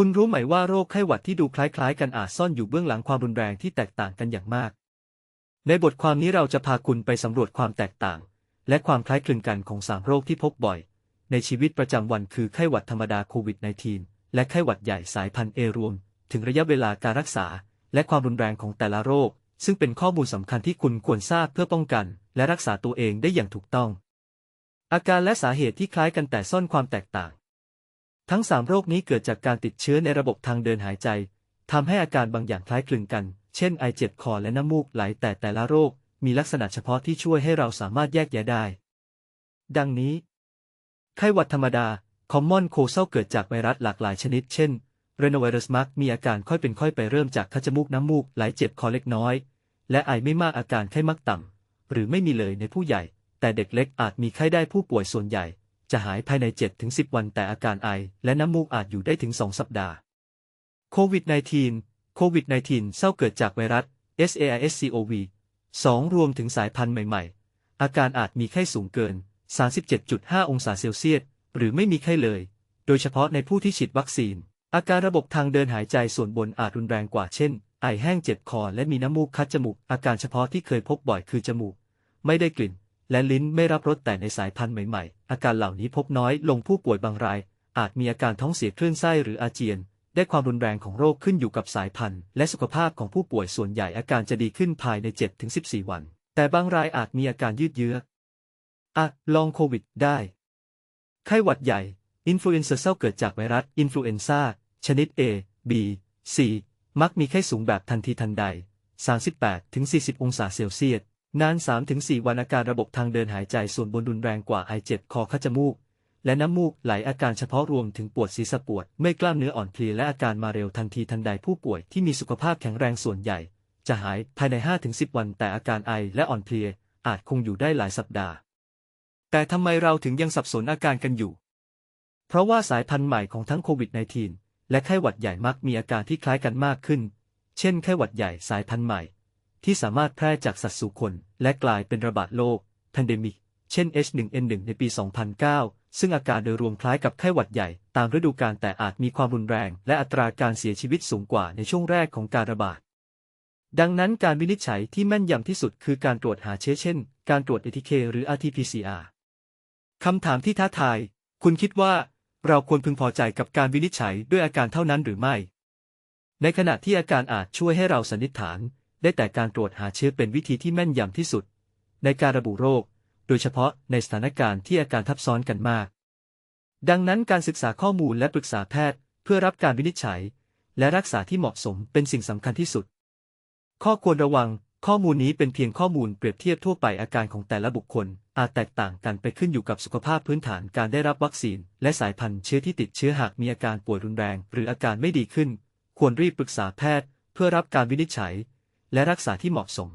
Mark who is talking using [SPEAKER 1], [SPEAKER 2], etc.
[SPEAKER 1] คุณรู้ไหมว่าโรคไข้หวัดที่ดูคล้ายๆ กันอาจซ่อนอยู่เบื้องหลังความรุนแรงที่แตกต่างกันอย่างมาก ในบทความนี้เราจะพาคุณไปสำรวจความแตกต่าง และความคล้ายคลึงกันของสามโรคที่พบบ่อย ในชีวิตประจำวันคือไข้หวัดธรรมดาโควิด -19 และไข้หวัดใหญ่สายพันธุ์เอรวม ถึงระยะเวลาการรักษา และความรุนแรงของแต่ละโรค ซึ่งเป็นข้อมูลสำคัญที่คุณควรทราบเพื่อป้องกัน และรักษาตัวเองได้อย่างถูกต้อง อาการและสาเหตุที่คล้ายกันแต่ซ่อนความแตกต่าง ทั้งสามโรคนี้เกิดจากการติดเชื้อในระบบทางเดินหายใจทำให้อาการบางอย่างคล้ายคลึงกัน เช่นไอเจ็บคอและน้ำมูกไหลแต่แต่ละโรค มีลักษณะเฉพาะที่ช่วยให้เราสามารถแยกแยะได้ ดังนี้ ไข้หวัดธรรมดา common cold เกิดจากไวรัสหลากหลายชนิด เช่น rhinovirus มักมีอาการค่อยเป็นค่อยไปเริ่มจากคัดจมูกน้ำมูกไหลเจ็บคอเล็กน้อย และไอไม่มากอาการไข้มักต่ำหรือไม่มีเลยในผู้ใหญ่ แต่เด็กเล็กอาจมีไข้ได้ผู้ป่วยส่วนใหญ่ จะหายภายใน 7-10 วันแต่อาการไอ และน้ำมูกอาจอยู่ได้ถึง 2 สัปดาห์โควิด -19 โควิด -19 เศร้าเกิดจากไวรัส SARS-CoV 2 รวมถึงสายพันธุ์ใหม่ๆ อาการอาจมีไข้สูงเกิน 37.5 องศาเซลเซียส หรือไม่มีไข้เลย โดยเฉพาะในผู้ที่ฉีดวัคซีน อาการระบบทางเดินหายใจส่วนบนอาจรุนแรงกว่าเช่น ไอแห้งเจ็บคอและมีน้ำมูกคัดจมูก อาการเฉพาะที่เคยพบบ่อยคือจมูก ไม่ได้กลิ่น และลิ้นไม่รับรสแต่ในสายพันธุ์ใหม่ๆ อาการเหล่านี้พบน้อยลงผู้ป่วยบางราย อาจมีอาการท้องเสียคลื่นไส้หรืออาเจียน ได้ความรุนแรงของโรคขึ้นอยู่กับสายพันธุ์ และสุขภาพของผู้ป่วยส่วนใหญ่อาการจะดีขึ้นภายใน 7-14 วัน แต่บางรายอาจมีอาการยืดเยื้ออะลองโควิด ได้ ไข้หวัดใหญ่ อินฟลูเอนเซ่าเกิดจากไวรัสอินฟลูเอนซ่าชนิด A B C มักมีไข้สูงแบบทันทีทันใด 38-40 องศาเซลเซียส นาน 3-4 วันอาการระบบทางเดินหายใจส่วนบนรุนแรงกว่าไอเจ็บคอคัดจมูก และน้ำมูกไหลอาการเฉพาะรวมถึงปวดศีรษะปวด ไม่กล้ามเนื้ออ่อนเพลียและอาการมาเร็วทันทีทันใดผู้ป่วยที่มีสุขภาพแข็งแรงส่วนใหญ่ จะหายภายใน 5-10 วัน แต่อาการไอและอ่อนเพลีย อาจคงอยู่ได้หลายสัปดาห์ แต่ทำไมเราถึงยังสับสนอาการกันอยู่ เพราะว่าสายพันธุ์ใหม่ของทั้งโควิด -19 และไข้หวัดใหญ่มักมีอาการที่คล้ายกันมากขึ้น เช่นไข้หวัดใหญ่สายพันธุ์ใหม่ ที่สามารถแพร่จากสัตว์สู่คน และกลายเป็นระบาดโรค pandemic เช่น H1N1 ในปี 2009 ซึ่งอาการโดยรวมคล้ายกับไข้หวัดใหญ่ตามฤดูกาลแต่อาจมีความรุนแรง และอัตราการเสียชีวิตสูงกว่าในช่วงแรกของการระบาด ดังนั้นการวินิจฉัยที่แม่นยำที่สุดคือการตรวจหาเชื้อเช่น การตรวจ ATK หรือ RT-PCR คำถามที่ท้าทาย คุณคิดว่าเราควรพึงพอใจกับการวินิจฉัยด้วยอาการเท่านั้นหรือไม่ ในขณะที่อาการอาจช่วยให้เราสันนิษฐาน ได้แต่การตรวจหาเชื้อเป็นวิธีที่แม่นยำที่สุด ในการระบุโรค โดยเฉพาะในสถานการณ์ที่อาการทับซ้อนกันมาก ดังนั้นการศึกษาข้อมูลและปรึกษาแพทย์เพื่อรับการวินิจฉัย และรักษาที่เหมาะสมเป็นสิ่งสำคัญที่สุด ข้อควรระวัง ข้อมูลนี้เป็นเพียงข้อมูลเปรียบเทียบทั่วไปอาการของแต่ละบุคคล อาจแตกต่างกันไปขึ้นอยู่กับสุขภาพพื้นฐานการได้รับวัคซีน และสายพันธุ์เชื้อที่ติดเชื้อหากมีอาการป่วยรุนแรง หรืออาการไม่ดีขึ้น ควรรีบปรึกษาแพทย์ เพื่อรับการวินิจฉัย และรักษาที่เหมาะสม